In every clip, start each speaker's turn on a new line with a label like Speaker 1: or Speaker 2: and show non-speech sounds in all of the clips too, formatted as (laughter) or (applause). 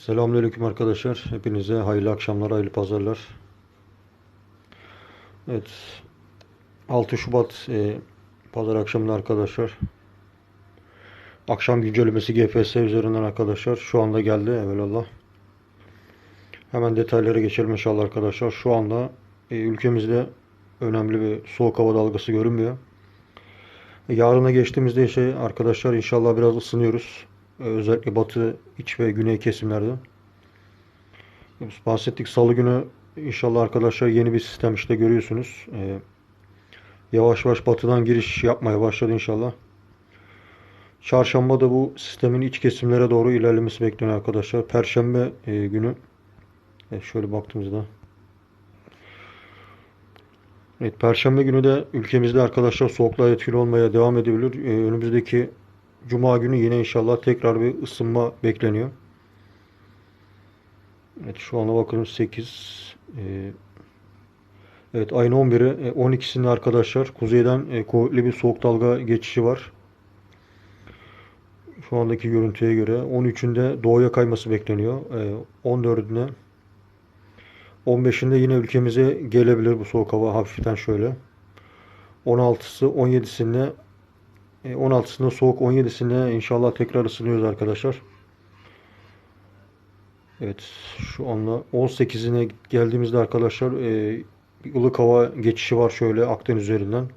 Speaker 1: Selamünaleyküm arkadaşlar. Hepinize hayırlı akşamlar, hayırlı pazarlar. Evet. 6 Şubat e, pazar akşamında arkadaşlar. Akşam güncellemesi GPS üzerinden arkadaşlar. Şu anda geldi evvelallah. Hemen detaylara geçelim inşallah arkadaşlar. Şu anda e, ülkemizde önemli bir soğuk hava dalgası görünmüyor. E, Yarına geçtiğimizde şey arkadaşlar inşallah biraz ısınıyoruz. Ee, Özellikle batı, iç ve güney kesimlerde. Biz bahsettik salı günü inşallah arkadaşlar yeni bir sistem işte görüyorsunuz. Ee, yavaş yavaş batıdan giriş yapmaya başladı inşallah. Çarşamba da bu sistemin iç kesimlere doğru ilerlemesi bekleniyor arkadaşlar. Perşembe e, günü evet, şöyle baktığımızda Evet, Perşembe günü de ülkemizde arkadaşlar soğukluğa etkili olmaya devam edebilir. Ee, önümüzdeki Cuma günü yine inşallah tekrar bir ısınma bekleniyor. Evet şu ana bakalım 8 e, Evet ayın 11'i e, 12'sinde arkadaşlar kuzeyden e, kuvvetli bir soğuk dalga geçişi var. Şu andaki görüntüye göre 13'ünde doğuya kayması bekleniyor. E, 14'üne 15'inde yine ülkemize gelebilir bu soğuk hava hafiften şöyle. 16'sı 17'sinde e, 16'sında soğuk 17'sinde inşallah tekrar ısınıyoruz arkadaşlar. Evet şu anda 18'ine geldiğimizde arkadaşlar e, ılık hava geçişi var şöyle Akdeniz üzerinden.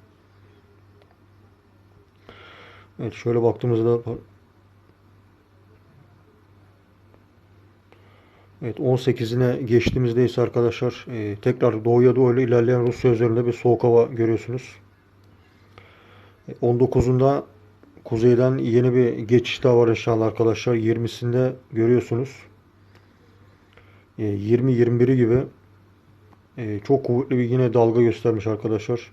Speaker 1: Evet şöyle baktığımızda Evet 18'ine geçtiğimizde ise arkadaşlar e, tekrar doğuya doğru ilerleyen Rusya üzerinde bir soğuk hava görüyorsunuz. 19'unda kuzeyden yeni bir geçiş daha var inşallah arkadaşlar. 20'sinde görüyorsunuz. 20-21'i gibi e, çok kuvvetli bir yine dalga göstermiş arkadaşlar.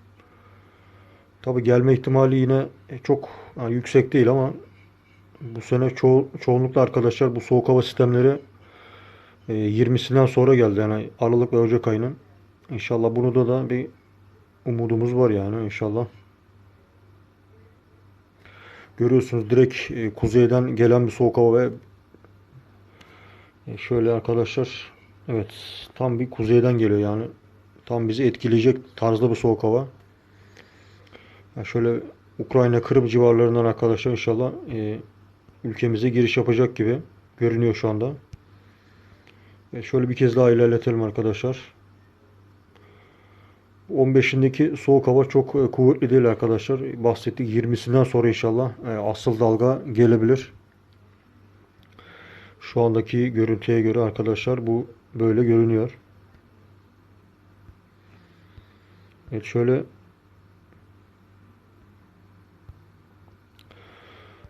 Speaker 1: Tabi gelme ihtimali yine e, çok yani yüksek değil ama bu sene ço çoğunlukla arkadaşlar bu soğuk hava sistemleri 20'sinden sonra geldi. Yani Aralık ve Ocak ayının. İnşallah bunu da da bir umudumuz var yani inşallah. Görüyorsunuz direkt e, kuzeyden gelen bir soğuk hava ve e, şöyle arkadaşlar evet tam bir kuzeyden geliyor yani tam bizi etkileyecek tarzda bir soğuk hava. Yani şöyle Ukrayna Kırım civarlarından arkadaşlar inşallah e, ülkemize giriş yapacak gibi görünüyor şu anda. E, şöyle bir kez daha ilerletelim arkadaşlar. 15'indeki soğuk hava çok e, kuvvetli değil arkadaşlar. Bahsettik 20'sinden sonra inşallah e, asıl dalga gelebilir. Şu andaki görüntüye göre arkadaşlar bu böyle görünüyor. Evet şöyle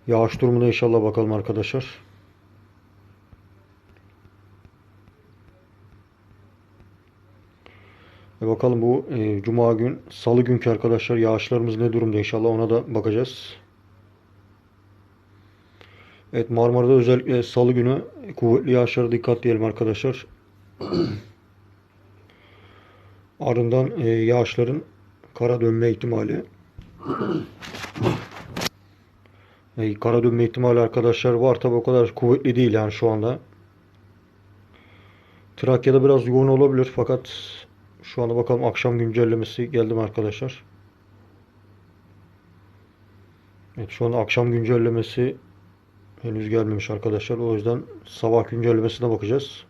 Speaker 1: yağış durumuna inşallah bakalım arkadaşlar. E bakalım bu e, cuma gün, salı günkü arkadaşlar yağışlarımız ne durumda inşallah ona da bakacağız. Evet Marmara'da özellikle salı günü kuvvetli yağışlara dikkat diyelim arkadaşlar. (clears throat) Ardından e, yağışların kara dönme ihtimali. (clears throat) e, kara dönme ihtimali arkadaşlar var tabi o kadar kuvvetli değil yani şu anda. Trakya'da biraz yoğun olabilir fakat şu anda bakalım akşam güncellemesi geldi mi arkadaşlar? Evet şu an akşam güncellemesi henüz gelmemiş arkadaşlar. O yüzden sabah güncellemesine bakacağız.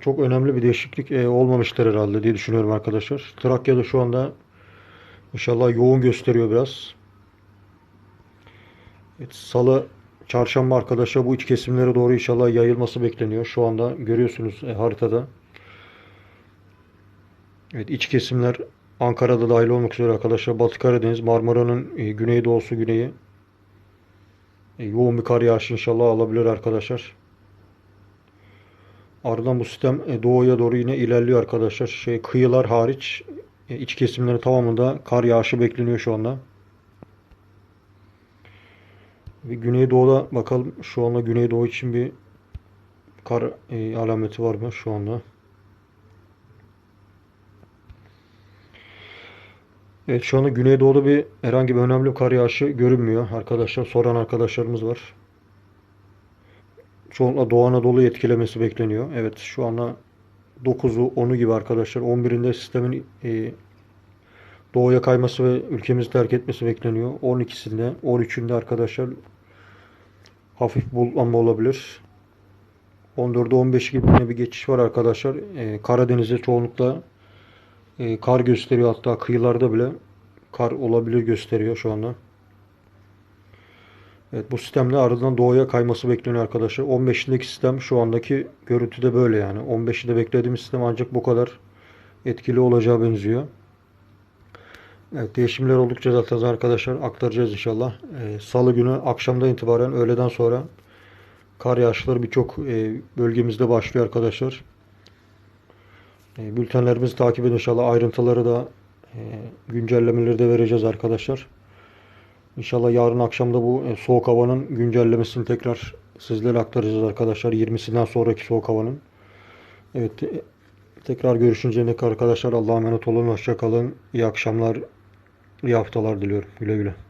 Speaker 1: Çok önemli bir değişiklik e, olmamıştır herhalde diye düşünüyorum arkadaşlar. Trakya'da şu anda inşallah yoğun gösteriyor biraz. Evet, Salı, çarşamba arkadaşlar bu iç kesimlere doğru inşallah yayılması bekleniyor. Şu anda görüyorsunuz e, haritada. Evet iç kesimler Ankara'da dahil olmak üzere arkadaşlar Batı Karadeniz, Marmara'nın e, güneydoğusu güneyi e, yoğun bir kar yağışı inşallah alabilir arkadaşlar. Ardından bu sistem e, doğuya doğru yine ilerliyor arkadaşlar. Şey kıyılar hariç e, iç kesimlerin tamamında kar yağışı bekleniyor şu anda. Bir güneydoğuda bakalım şu anda güneydoğu için bir kar e, alameti var mı şu anda? Evet şu anda Güneydoğu'da bir herhangi bir önemli kar yağışı görünmüyor. Arkadaşlar soran arkadaşlarımız var. çoğunlukla Doğu Anadolu'yu etkilemesi bekleniyor. Evet şu anda 9'u 10'u gibi arkadaşlar. 11'inde sistemin e, doğuya kayması ve ülkemizi terk etmesi bekleniyor. 12'sinde 13'ünde arkadaşlar hafif bulutlanma olabilir. 14'e 15 gibi bir geçiş var arkadaşlar. E, Karadeniz'de çoğunlukla e, kar gösteriyor. Hatta kıyılarda bile kar olabilir gösteriyor şu anda. Evet bu sistemde ardından doğuya kayması bekleniyor arkadaşlar. 15'indeki sistem şu andaki görüntüde böyle yani. 15'inde beklediğimiz sistem ancak bu kadar etkili olacağı benziyor. Evet değişimler oldukça zaten arkadaşlar aktaracağız inşallah. Ee, Salı günü akşamdan itibaren öğleden sonra kar yağışları birçok e, bölgemizde başlıyor arkadaşlar. E, bültenlerimizi takip edin inşallah. Ayrıntıları da e, güncellemeleri de vereceğiz arkadaşlar. İnşallah yarın akşam da bu e, soğuk havanın güncellemesini tekrar sizlere aktaracağız arkadaşlar. 20'sinden sonraki soğuk havanın. Evet tekrar görüşünceye arkadaşlar Allah'a emanet olun. Hoşça kalın. İyi akşamlar, iyi haftalar diliyorum. Güle güle.